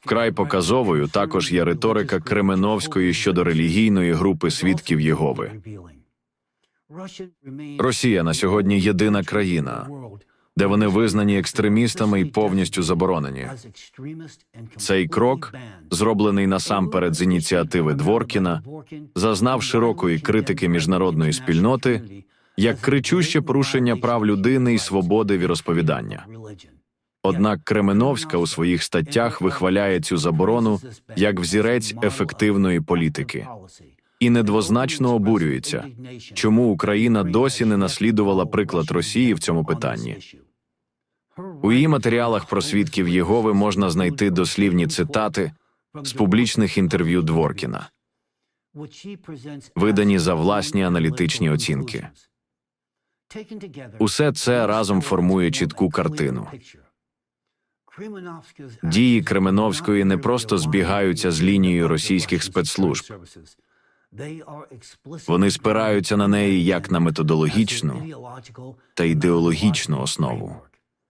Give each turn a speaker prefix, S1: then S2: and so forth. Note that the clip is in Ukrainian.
S1: Вкрай показовою також є риторика Кременовської щодо релігійної групи свідків Єгови. Росія на сьогодні єдина країна, де вони визнані екстремістами і повністю заборонені. Цей крок, зроблений насамперед з ініціативи Дворкіна, зазнав широкої критики міжнародної спільноти як кричуще порушення прав людини і свободи віросповідання. Однак Кременовська у своїх статтях вихваляє цю заборону як взірець ефективної політики і недвозначно обурюється, чому Україна досі не наслідувала приклад Росії в цьому питанні. У її матеріалах про свідків Єгови можна знайти дослівні цитати з публічних інтерв'ю Дворкіна, видані за власні аналітичні оцінки. Усе це разом формує чітку картину. Дії Кременовської не просто збігаються з лінією російських спецслужб. Вони спираються на неї як на методологічну та ідеологічну основу.